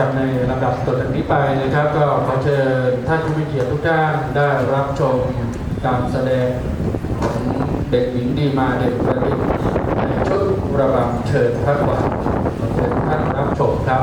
ครับในลำดับต่อจากนี้ไปนะครับ ก็ขอเชิญท่านผู้มีเกียรติทุกท่านได้รับชมการแสดงของเด็กหญิงดีมาเด็กประดิษฐ์ในชุดระบำเชิญพระกวาขอเชิญท่านรับชมครับ